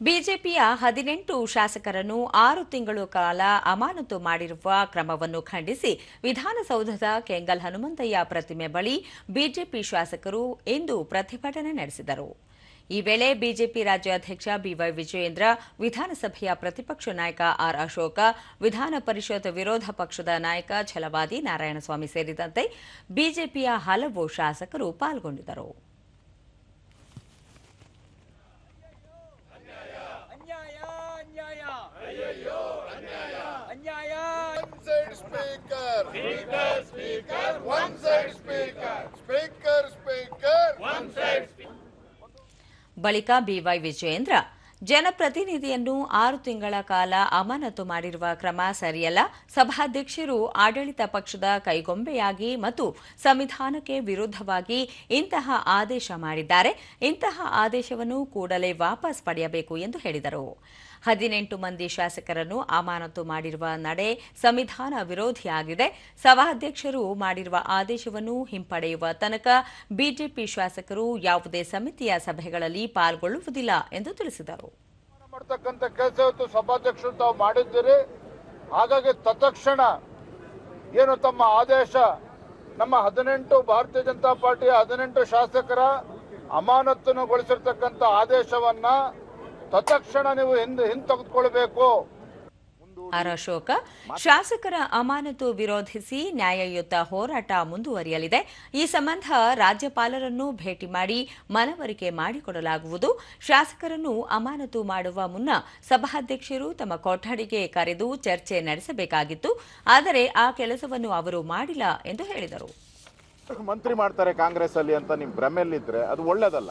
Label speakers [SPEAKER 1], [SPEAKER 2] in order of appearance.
[SPEAKER 1] ಬಿಜೆಪಿಯ ಹದಿನೆಂಟು ಶಾಸಕರನ್ನು ಆರು ತಿಂಗಳು ಕಾಲ ಅಮಾನತು ಮಾಡಿರುವ ಕ್ರಮವನ್ನು ಖಂಡಿಸಿ ವಿಧಾನಸೌಧದ ಕೆಂಗಲ್ ಹನುಮಂತಯ್ಯ ಪ್ರತಿಮೆ ಬಳಿ ಬಿಜೆಪಿ ಶಾಸಕರು ಇಂದು ಪ್ರತಿಭಟನೆ ನಡೆಸಿದರು. ಈ ವೇಳೆ ಬಿಜೆಪಿ ರಾಜ್ಯಾಧ್ಯಕ್ಷ ಬಿವೈ ವಿಜಯೇಂದ್ರ, ವಿಧಾನಸಭೆಯ ಪ್ರತಿಪಕ್ಷ ನಾಯಕ ಆರ್ ಅಶೋಕ, ವಿಧಾನ ಪರಿಷತ್ ವಿರೋಧ ಪಕ್ಷದ ನಾಯಕ ಛಲವಾದಿ ನಾರಾಯಣಸ್ವಾಮಿ ಸೇರಿದಂತೆ ಬಿಜೆಪಿಯ ಹಲವು ಶಾಸಕರು ಪಾಲ್ಗೊಂಡಿದ್ದರು.
[SPEAKER 2] Speaker. Speaker. One side speaker. Speaker, speaker. One side
[SPEAKER 1] ಬಳಿಕ ಬಿವೈ ವಿಜಯೇಂದ್ರ ಜನಪ್ರತಿನಿಧಿಯನ್ನು ಆರು ತಿಂಗಳ ಕಾಲ ಅಮಾನತು ಮಾಡಿರುವ ಕ್ರಮ ಸರಿಯಲ್ಲ ಸಭಾಧ್ಯಕ್ಷರು ಆಡಳಿತ ಪಕ್ಷದ ಕೈಗೊಂಬೆಯಾಗಿ ಮತ್ತು ಸಂವಿಧಾನಕ್ಕೆ ವಿರುದ್ಧವಾಗಿ ಇಂತಹ ಆದೇಶ ಮಾಡಿದ್ದಾರೆ ಇಂತಹ ಆದೇಶವನ್ನು ಕೂಡಲೇ ವಾಪಸ್ ಪಡೆಯಬೇಕು ಎಂದು ಹೇಳಿದರು ಹದಿನೆಂಟು ಮಂದಿ ಶಾಸಕರನ್ನು ಅಮಾನತು ಮಾಡಿರುವ ನಡೆ ಸಂವಿಧಾನ ವಿರೋಧಿಯಾಗಿದೆ. ಸಭಾಧ್ಯಕ್ಷರು ಮಾಡಿರುವ ಆದೇಶವನ್ನು ಹಿಂಪಡೆಯುವ ತನಕ ಬಿಜೆಪಿ ಶಾಸಕರು ಯಾವುದೇ ಸಮಿತಿಯ ಸಭೆಗಳಲ್ಲಿ ಪಾಲ್ಗೊಳ್ಳುವುದಿಲ್ಲ ಎಂದು ತಿಳಿಸಿದರು.
[SPEAKER 2] ಸಭಾಧ್ಯಕ್ಷರು ತಾವು ಮಾಡಿದ್ದೀರಿ. ಹಾಗಾಗಿ ತತ್ಕ್ಷಣ ಏನು ತಮ್ಮ ಆದೇಶ, ನಮ್ಮ ಹದಿನೆಂಟು ಭಾರತೀಯ ಜನತಾ ಪಾರ್ಟಿಯ ಹದಿನೆಂಟು ಶಾಸಕರ ಅಮಾನತನ್ನುಗೊಳಿಸಿರ್ತಕ್ಕಂಥ ಆದೇಶವನ್ನ ತತ್ಕ್ಷಣ ನೀವು ಹಿಂದೆ ಹಿಂತೆಗೆದುಕೊಳ್ಬೇಕು
[SPEAKER 1] ಆರ್ ಅಶೋಕ ಶಾಸಕರ ಅಮಾನತು ವಿರೋಧಿಸಿ ನ್ಯಾಯಯುತ ಹೋರಾಟ ಮುಂದುವರಿಯಲಿದೆ. ಈ ಸಂಬಂಧ ರಾಜ್ಯಪಾಲರನ್ನು ಭೇಟಿ ಮಾಡಿ ಮನವರಿಕೆ ಮಾಡಿಕೊಡಲಾಗುವುದು. ಶಾಸಕರನ್ನು ಅಮಾನತು ಮಾಡುವ ಮುನ್ನ ಸಭಾಧ್ಯಕ್ಷರು ತಮ್ಮ ಕೊಠಡಿಗೆ ಕರೆದು ಚರ್ಚೆ ನಡೆಸಬೇಕಾಗಿತ್ತು. ಆದರೆ ಆ ಕೆಲಸವನ್ನು ಅವರು ಮಾಡಿಲ್ಲ ಎಂದು ಹೇಳಿದರು.
[SPEAKER 3] ಮಂತ್ರಿ ಮಾಡ್ತಾರೆ ಕಾಂಗ್ರೆಸ್ ಅಲ್ಲಿ ಅಂತ ನಿಮ್ ಭ್ರಮೆಯಲ್ಲಿದ್ರೆ ಅದು ಒಳ್ಳೇದಲ್ಲ.